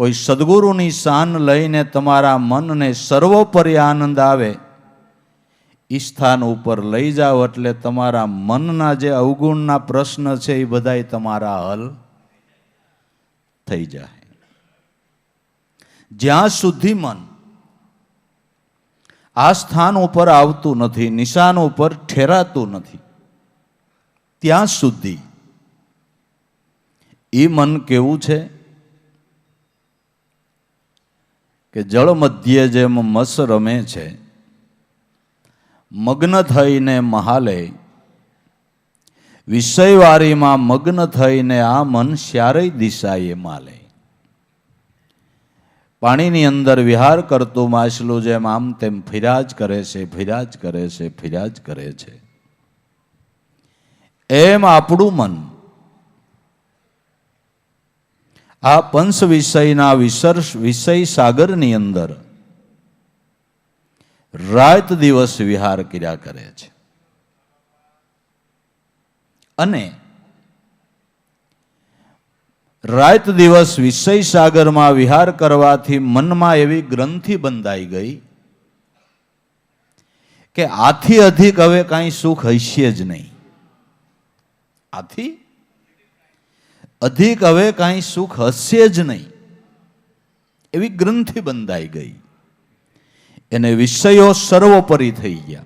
કોઈ સદગુરુની શાન લઈને તમારા મનને સર્વોપરી આનંદ આવે એ સ્થાન ઉપર લઈ જાઓ એટલે તમારા મનના જે અવગુણના પ્રશ્ન છે એ બધાય તમારા હલ થઈ જાય. જ્યાં સુધી મન આ સ્થાન ઉપર આવતું નથી, નિશાન ઉપર ઠેરાતું નથી, ત્યાં સુધી એ મન કેવું છે? કે જળ મધ્યે જેમ મસ રમે છે, મગ્ન થઈને મહાલે, વિષયવારીમાં મગ્ન થઈને આ મન શ્યારેય દિશાએ માલે. પાણીની અંદર વિહાર કરતું માછલું જેમ આમ તેમ ફિરાજ કરે છે, ફિરાજ કરે છે, ફિરાજ કરે છે. એમ આપણું મન આ પંચ વિષયના વિસર્ષ વિષય સાગરની અંદર રાત દિવસ વિહાર કર્યા કરે છે. અને રાત દિવસ વિષય સાગરમાં વિહાર કરવાથી મનમાં એવી ગ્રંથિ બંધાઈ ગઈ કે આથી અધિક હવે કાંઈ સુખ હશે જ નહીં. આથી અધિક હવે કાંઈ સુખ હશે જ નહીં. એવી ગ્રંથિ બંધાઈ ગઈ. એને વિષયો સર્વોપરી થઈ ગયા.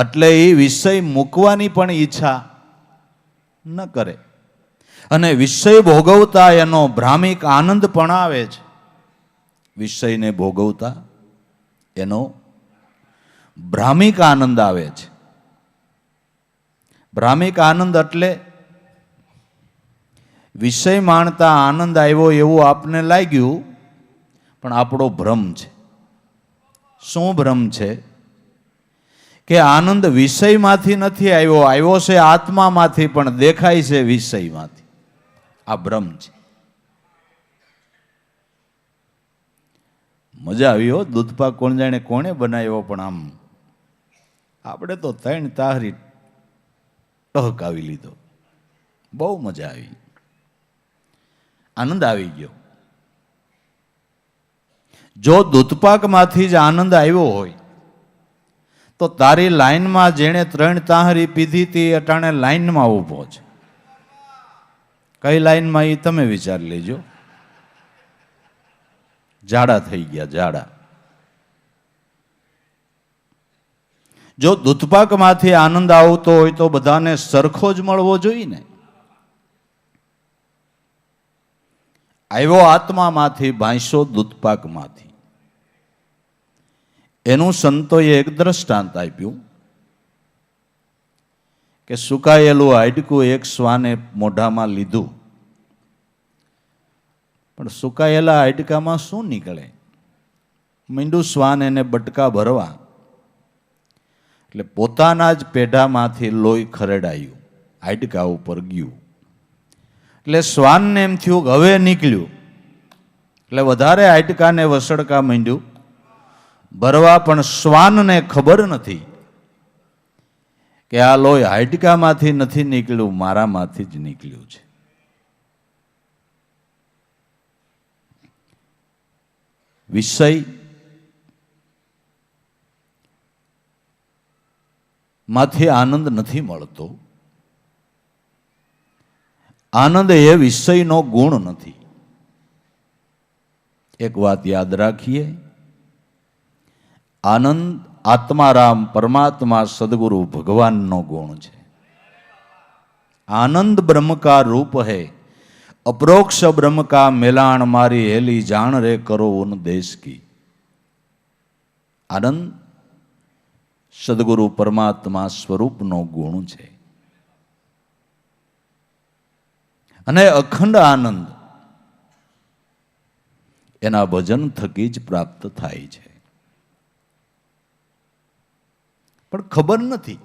એટલે એ વિષય મૂકવાની પણ ઈચ્છા ન કરે. અને વિષય ભોગવતા એનો ભ્રામિક આનંદ પણ આવે છે વિષયને ભોગવતા એનો ભ્રામિક આનંદ આવે છે ભ્રામિક આનંદ એટલે વિષય માણતા આનંદ આવ્યો એવું આપને લાગ્યું, પણ આપણો ભ્રમ છે. શું ભ્રમ છે? કે આનંદ વિષયમાંથી નથી આવ્યો આવ્યો છે આત્મામાંથી, પણ દેખાય છે વિષયમાંથી. આ ભ્રમ છે. મજા આવી હો, દૂધપાક કોણ જાણે કોણે બનાવ્યો, પણ આમ. આપણે તો ત્રણ તાહરી ટહકાવી લીધો. બહુ મજા આવી. આનંદ આવી ગયો. જો દૂધપાકમાંથી જ આનંદ આવ્યો હોય, તો તારી લાઈનમાં જેણે ત્રણ તાહરી પીધી હતી અટાણે લાઈનમાં ઊભો છે. કઈ લાઈનમાં એ તમે વિચાર લેજો. જાડા થઈ ગયા, જાડા. જો દૂધપાકમાંથી આનંદ આવતો હોય તો બધાને સરખો જ મળવો જોઈએ ને. આવ્યો આત્મામાંથી ભાંસો દૂધપાકમાંથી. એનું સંતોએ એક દ્રષ્ટાંત આપ્યું કે સુકાયેલું હાડકું એક શ્વાને મોઢામાં લીધું. પણ સુકાયેલા હાડકામાં શું નીકળે? મીંડું શ્વાન એને બટકા ભરવા એટલે પોતાના જ પેઢામાંથી લોહી ખરડાયું, હાડકા ઉપર ગયું. એટલે શ્વાનને એમ થયું કે હવે નીકળ્યું. એટલે વધારે હાડકાને વસડકા માંડ્યું. ભરવા પણ શ્વાનને ખબર નથી કે આ લોહી હાડકામાંથી નથી નીકળ્યું, મારામાંથી જ નીકળ્યું છે. વિષય માંથી આનંદ નથી મળતો. આનંદ એ વિષયનો ગુણ નથી. એક વાત યાદ રાખીએ. આનંદ આત્મારામ પરમાત્મા સદગુરુ ભગવાનનો ગુણ છે. આનંદ બ્રહ્મકા રૂપ હૈ. અપરોક્ષ બ્રહ્મકા મેલાણ મારી હેલી જાણ રે કરો ઉન દેશ કી. આનંદ સદગુરુ પરમાત્મા સ્વરૂપનો ગુણ છે. અને અખંડ આનંદ એના ભજન થકી જ પ્રાપ્ત થાય છે. પણ ખબર નથી.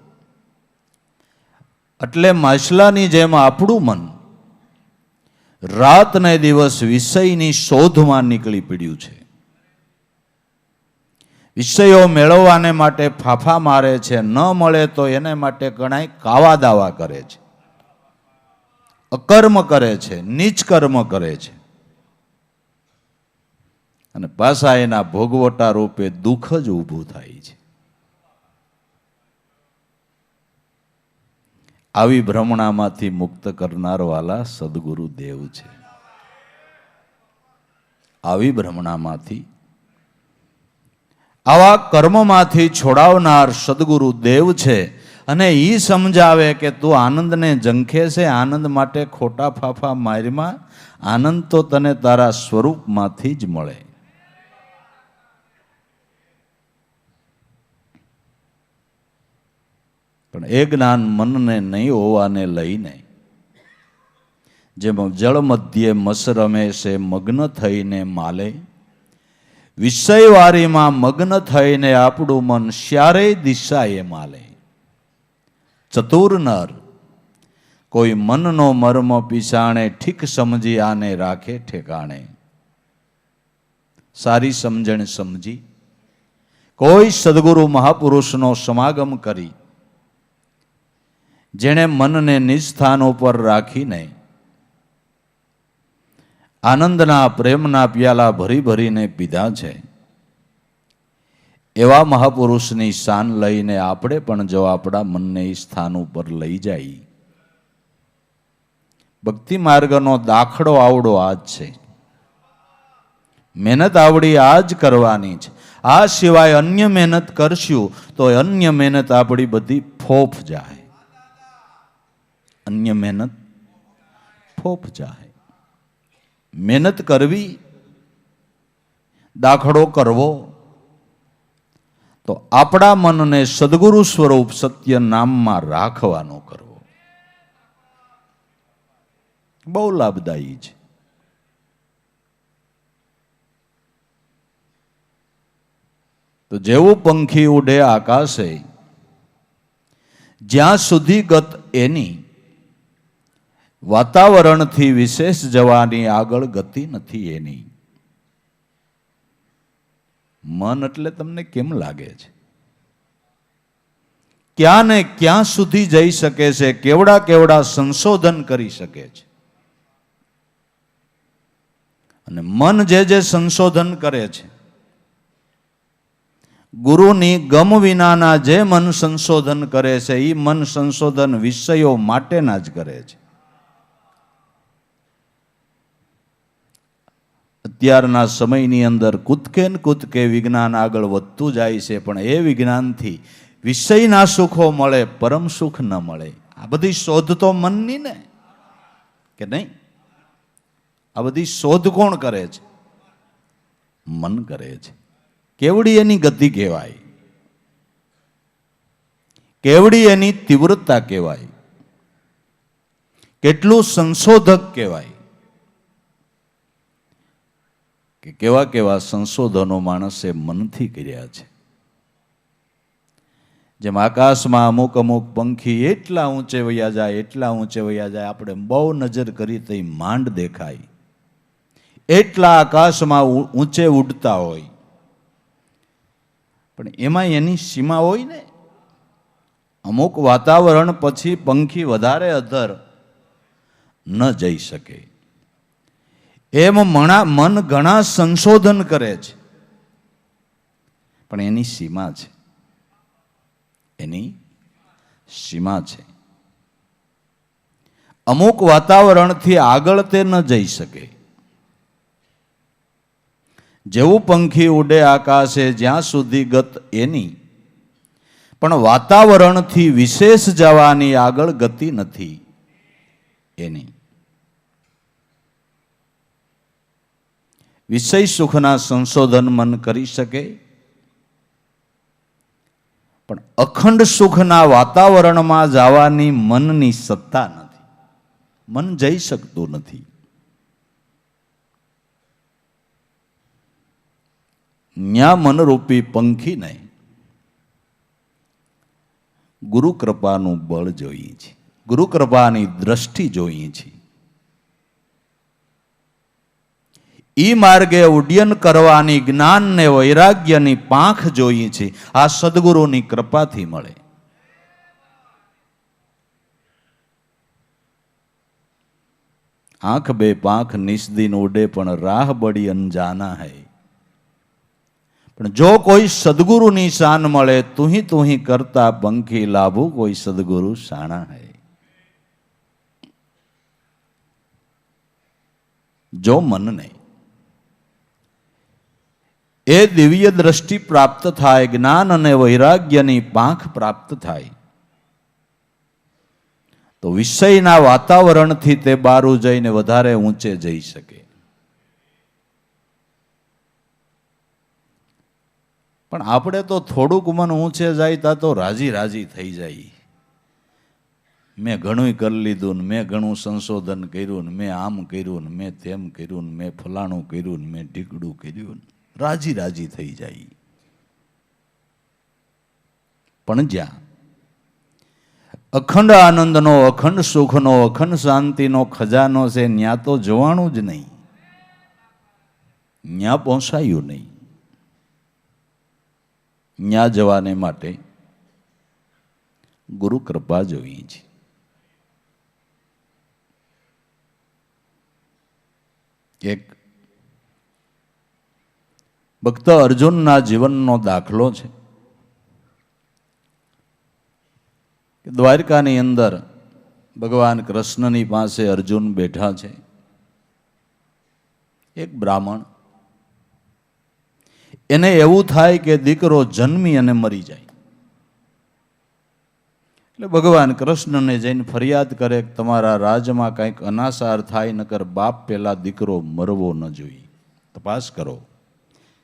એટલે માછલાની જેમ આપણું મન રાત ને દિવસ વિષયની શોધમાં નીકળી પડ્યું છે. વિષયો મેળવવાને માટે ફાફા મારે છે, ન મળે તો એને માટે ઘણા કાવા દાવા કરે છે. અકર્મ કરે છે નીચ કર્મ કરે છે. અને પાછા એના ભોગવટા રૂપે દુઃખ જ ઊભું થાય છે. આવી ભ્રમણામાંથી મુક્ત કરનાર વાલા સદગુરુ દેવ છે. આવી ભ્રમણામાંથી આવા કર્મમાંથી છોડાવનાર સદગુરુ દેવ છે. અને એ સમજાવે કે તું આનંદને ઝંખે છે, આનંદ માટે ખોટા ફાફા મારમાં આનંદ તો તને તારા સ્વરૂપમાંથી જ મળે. પણ એ જ્ઞાન મનને નહીં હોવાને લઈને, જેમ જળ મધ્યે મસ રમે છે મગ્ન થઈને માલે વિષયવારીમાં મગ્ન થઈને આપણું મન શ્યારે દિશાએ માલે. ચતુર નર કોઈ મનનો મર્મ પીસાણે ઠીક સમજી આને રાખે ઠેકાણે. સારી સમજણ સમજી, કોઈ સદગુરુ મહાપુરુષનો સમાગમ કરી, જેણે મનને નિસ્થાન ઉપર રાખીને આનંદના, પ્રેમના પ્યાલા ભરી ભરીને પીધા છે. એવા મહાપુરુષની શાન લઈને આપણે પણ જો આપણા મનને એ સ્થાન ઉપર લઈ જાય. ભક્તિ માર્ગનો દાખલો આવડો આ જ છે. મહેનત આવડી આ જ કરવાની છે. આ સિવાય અન્ય મહેનત કરશું તો અન્ય મહેનત આપણી બધી ફોફ જાય. અન્ય મહેનત ફોફ જાય. મહેનત કરવી, દાખલો કરવો, તો આપણા મનને સદગુરુ સ્વરૂપ સત્ય નામમાં રાખવાનો કરવો. બહુ લાભદાયી છે. તો જેવું પંખી ઉડે આકાશે, જ્યાં સુધી ગત એની વાતાવરણથી વિશેષ જવાની આગળ ગતિ નથી એની. મન એટલે તમને કેમ લાગે છે? ક્યાં ને ક્યાં સુધી જઈ શકે છે? કેવડા કેવડા સંશોધન કરી શકે છે? અને મન જે જે સંશોધન કરે છે, ગુરુની ગમ વિનાના જે મન સંશોધન કરે છે એ મન સંશોધન વિષયો માટેના જ કરે છે. અત્યારના સમયની અંદર કૂદકે ને કૂદકે વિજ્ઞાન આગળ વધતું જાય છે, પણ એ વિજ્ઞાનથી વિષયના સુખો મળે, પરમ સુખ ન મળે. આ બધી શોધ તો મનની ને? કે નહીં? આ બધી શોધ કોણ કરે છે? મન કરે છે. કેવડી એની ગતિ કહેવાય? કેવડી એની તીવ્રતા કહેવાય? કેટલું સંશોધક કહેવાય? કે કેવા કેવા સંશોધનો માણસે મનથી કર્યા છે. જેમ આકાશમાં અમુક અમુક પંખી એટલા ઊંચે વયા જાય, એટલા ઊંચે વયા જાય, આપણે બહુ નજર કરી તો માંડ દેખાય. એટલા આકાશમાં ઊંચે ઉડતા હોય. પણ એમાં એની સીમા હોય ને? અમુક વાતાવરણ પછી પંખી વધારે અધર ન જઈ શકે. એમ મણા મન ઘણા સંશોધન કરે છે. પણ એની સીમા છે. એની સીમા છે. અમુક વાતાવરણથી આગળ તે ન જઈ શકે. જેવું પંખી ઉડે આકાશે જ્યાં સુધી ગત એની. પણ વાતાવરણથી વિશેષ જવાની આગળ ગતિ નથી એની. વિષય સુખના સંશોધન મન કરી શકે. પણ અખંડ સુખના વાતાવરણમાં જવાની મનની સત્તા નથી. મન જઈ શકતું નથી. ન્યા મનરૂપી પંખીને ગુરુકૃપાનું બળ જોઈએ છે. ગુરુકૃપાની દ્રષ્ટિ જોઈએ છે. ઈ માર્ગે ઉડ્ડયન કરવાની જ્ઞાન ને વૈરાગ્યની પાંખ જોઈએ છે. આ સદગુરુની કૃપાથી મળે. આંખ બે પાંખ નિસ્દિન ઉડે પણ રાહ બડી અંજાના હૈ. પણ જો કોઈ સદગુરુની શાન મળે, તુહી તુહી કરતા પંખી લાભુ કોઈ સદગુરુ શાણા હૈ. જો મનને એ દિવ્ય દ્રષ્ટિ પ્રાપ્ત થાય, જ્ઞાન અને વૈરાગ્યની પાંખ પ્રાપ્ત થાય. તો વિષયના વાતાવરણથી તે બારું જઈને વધારે ઊંચે જઈ શકે. પણ આપણે તો થોડુંક મન ઊંચે જાય તા તો રાજી રાજી થઈ જાય. મેં ઘણું કરી લીધું ને મેં ઘણું સંશોધન કર્યું ને મેં આમ કર્યું ને મેં તેમ કર્યું ને મેં ફલાણું કર્યું ને મેં ઢીકડું કર્યું ને. રાજી રાજી થઈ જાય. પણ જ્યાં અખંડ આનંદનો, અખંડ સુખનો, અખંડ શાંતિનો ખજાનો છે ત્યાં તો જવાનું જ નહીં. ત્યાં પહોંચાયું નહીં. ત્યાં જવાને માટે ગુરુ કૃપા જોઈએ છે. એક ભક્ત અર્જુનના જીવનનો દાખલો છે. દ્વારકાની અંદર ભગવાન કૃષ્ણની પાસે અર્જુન બેઠા છે. એક બ્રાહ્મણ. એને એવું થાય કે દીકરો જન્મી અને મરી જાય. એટલે ભગવાન કૃષ્ણને જઈને ફરિયાદ કરે કે તમારા રાજમાં કંઈક અનાસાર થાય, નકર બાપ પેલા દીકરો મરવો ન જોઈએ. તપાસ કરો.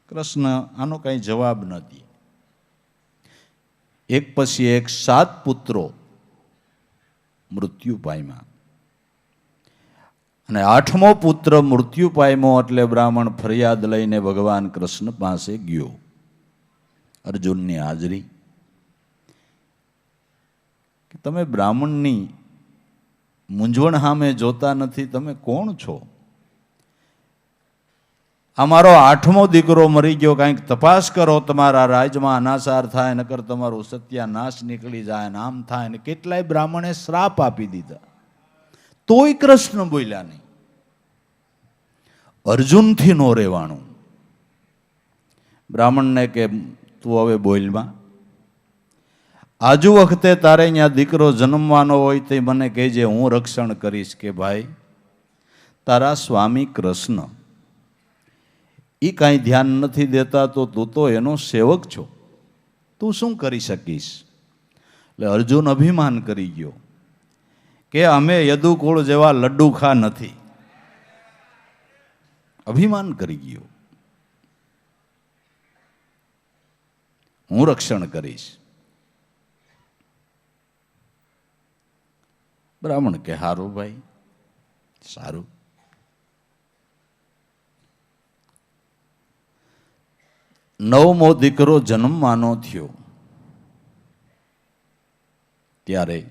કૃષ્ણ આનો કંઈ જવાબ ન દે. એક પછી એક સાત પુત્રો મૃત્યુ પામ્યા. અને આઠમો પુત્ર મૃત્યુ પામ્યો એટલે બ્રાહ્મણ ફરિયાદ લઈને ભગવાન કૃષ્ણ પાસે ગયો. અર્જુનની હાજરી. તમે બ્રાહ્મણની મૂંઝવણ સામે જોતા નથી, તમે કોણ છો? અમારો આઠમો દીકરો મરી ગયો, કાંઈક તપાસ કરો, તમારા રાજમાં અનાસાર થાય, નકર તમારું સત્યાનાશ નીકળી જાય ને આમ થાય ને કેટલાય બ્રાહ્મણે શ્રાપ આપી દીધા. તોય કૃષ્ણ બોલ્યા નહીં. અર્જુનથી નો રહેવાનું. બ્રાહ્મણને કે, તું હવે બોલમાં આજુ વખતે તારે અહીંયા દીકરો જન્મવાનો હોય તે મને કહેજે, હું રક્ષણ કરીશ કે ભાઈ, તારા સ્વામી કૃષ્ણ એ કાંઈ ધ્યાન નથી દેતા તો તું તો એનો સેવક છો. તું શું કરી શકીશ? એટલે અર્જુન અભિમાન કરી ગયો કે અમે યદુકુળ જેવા લડ્ડુખા નથી. અભિમાન કરી ગયો. હું રક્ષણ કરીશ. બ્રાહ્મણ કે સારું ભાઈ? સારું. નવમો દીકરો જન્મવાનો થયો. ત્યારે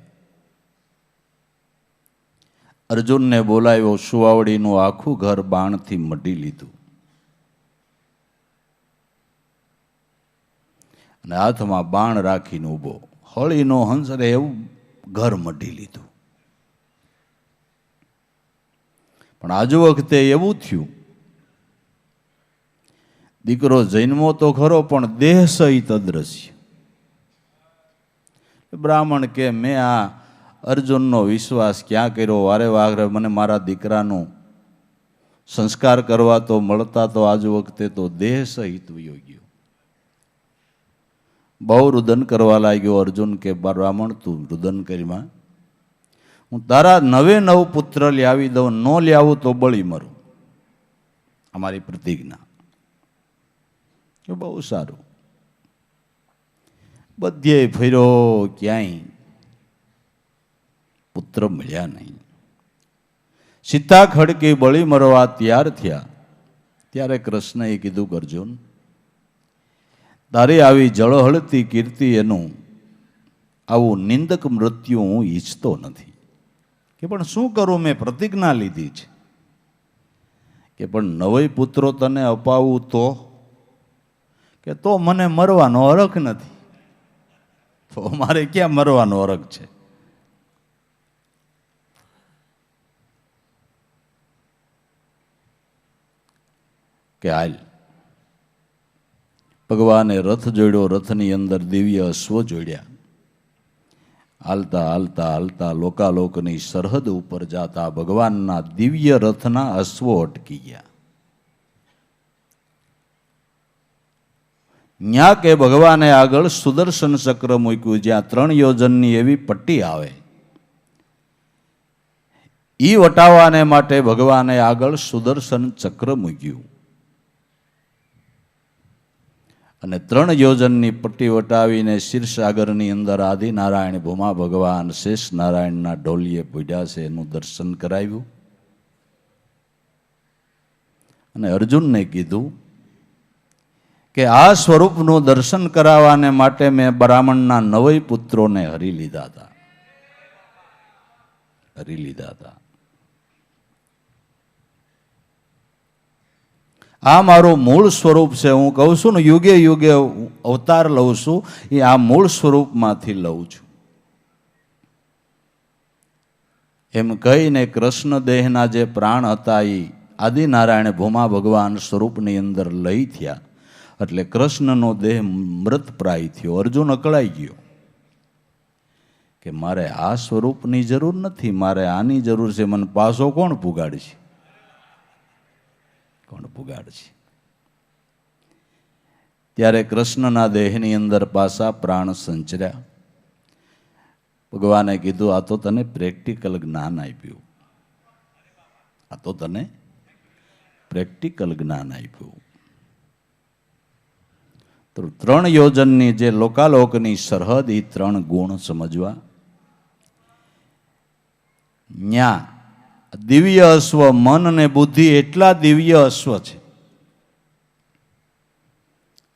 અર્જુનને બોલાવ્યો, સુવાવડીનું આખું ઘર બાણથી મઢી લીધું. અને હાથમાં બાણ રાખીને ઊભો. હળીનો હંસરે એવું ઘર મઢી લીધું. પણ આજુ વખતે એવું થયું દીકરો જન્મો તો ખરો, પણ દેહ સહિત અદ્રશ્ય. બ્રાહ્મણ કે, મેં આ અર્જુનનો વિશ્વાસ ક્યાં કર્યો? વારે વારે મને મારા દીકરાનું સંસ્કાર કરવા તો, મળતા તો આજુ વખતે તો દેહ સહિત વયો ગયો. બહુ રુદન કરવા લાગ્યો અર્જુન કે, બ્રાહ્મણ, તું રુદન કરીમાં. હું તારા નવે નવ પુત્ર લાવી દઉં, ન લાવું તો બળી મરું. અમારી પ્રતિજ્ઞા. એ બહુ સારું. બધે ફર્યો ક્યાંય પુત્ર મળ્યા નહીં. સીતા ખડકી બળી મરવા તૈયાર થયા, ત્યારે કૃષ્ણએ કીધું, અર્જુન, તારે આવી જળહળતી કીર્તિ એનું આવું નિંદક મૃત્યુ હું ઈચ્છતો નથી. કે પણ શું કરું મેં? પ્રતિજ્ઞા લીધી છે. કે પણ નવય પુત્રો તને અપાવું તો? કે તો મને મરવાનો અરખ નથી. તો મારે ક્યાં મરવાનો અરખ છે? કે હાલ, ભગવાને રથ જોડ્યો, રથની અંદર દિવ્ય અશ્વ જોડ્યા. હાલતા હાલતા હાલતા લોકાલોકની સરહદ ઉપર જાતા ભગવાનના દિવ્ય રથના અશ્વો અટકી ગયા. ન્યા કે ભગવાને આગળ સુદર્શન ચક્ર મૂક્યું, જ્યાં ત્રણ યોજનની એવી પટ્ટી આવે. એ વટાવવાને માટે ભગવાને આગળ સુદર્શન ચક્ર મૂક્યું. અને ત્રણ યોજનની પટ્ટી વટાવીને ક્ષીરસાગરની અંદર આદિનારાયણ ભૂમા ભગવાન શેષ નારાયણના ડોલીએ પૂડ્યા છે, એનું દર્શન કરાવ્યું. અને અર્જુનને કીધું કે આ સ્વરૂપનું દર્શન કરાવવાને માટે મેં બ્રાહ્મણના નવય પુત્રોને હરી લીધા હતા. હરી લીધા હતા. આ મારું મૂળ સ્વરૂપ છે. હું કહું છું ને, યુગે યુગે અવતાર લઉં છું, એ આ મૂળ સ્વરૂપમાંથી લઉં છું. એમ કહીને કૃષ્ણ દેહના જે પ્રાણ હતા એ આદિનારાયણ ભૂમા ભગવાન સ્વરૂપની અંદર લઈ થયા. એટલે કૃષ્ણનો દેહ મૃતપ્રાય થયો. અર્જુન અકળાઈ ગયો કે મારે આ સ્વરૂપની જરૂર નથી, મારે આની જરૂર છે. મને પાછો કોણ પુગાડશે? કોણ પુગાડશે? ત્યારે કૃષ્ણના દેહની અંદર પાછા પ્રાણ સંચર્યા. ભગવાને કીધું, આ તો તને પ્રેક્ટિકલ જ્ઞાન આપ્યું. આ તો તને પ્રેક્ટિકલ જ્ઞાન આપ્યું. તો ત્રણ યોજનની જે લોકાલોકની સરહદ એ ત્રણ ગુણ સમજવા. ન્યા, દિવ્ય અશ્વ, મન અને બુદ્ધિ એટલા દિવ્ય અશ્વ છે.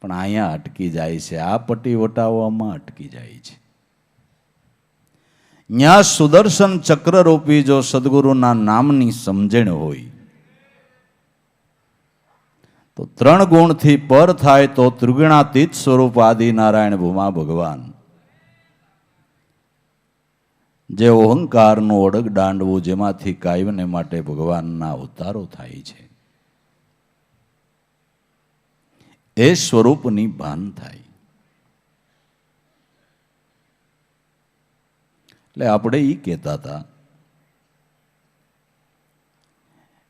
પણ અહીંયા અટકી જાય છે, આ પટ્ટી વટાવવામાં અટકી જાય છે. ન્યા સુદર્શન ચક્રરૂપી જો સદગુરુના નામની સમજણ હોય તો ત્રણ ગુણથી પર થાય તો ત્રિગુણાતીત સ્વરૂપ આદિ નારાયણ ભૂમા ભગવાન. જે અહંકારનું ઓળખ દાંડવું જેમાંથી કાયમને માટે ભગવાનના અવતારો થાય છે. એ સ્વરૂપની ભાન થાય. એટલે આપણે એ કહેતા હતા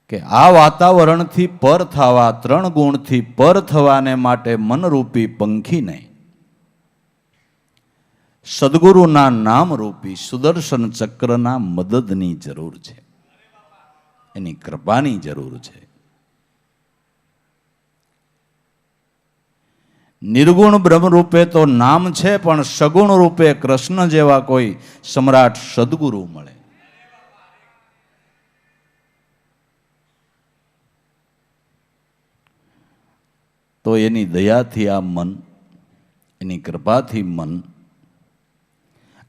કે આ વાતાવરણથી પર થવા, ત્રણ ગુણથી પર થવાને માટે મનરૂપી પંખીને સદગુરુના નામરૂપી સુદર્શન ચક્રના મદદની જરૂર છે. એની કૃપાની જરૂર છે. નિર્ગુણ બ્રહ્મ રૂપે તો નામ છે, પણ સગુણ રૂપે કૃષ્ણ જેવા કોઈ સમ્રાટ સદગુરુ મળે. તો એની દયાથી આ મન, એની કૃપાથી મન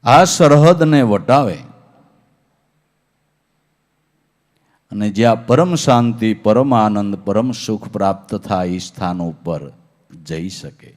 આ સરહદને વટાવે. અને જ્યાં પરમ શાંતિ, પરમ આનંદ, પરમ સુખ પ્રાપ્ત થાય એ સ્થાન ઉપર જઈ શકે.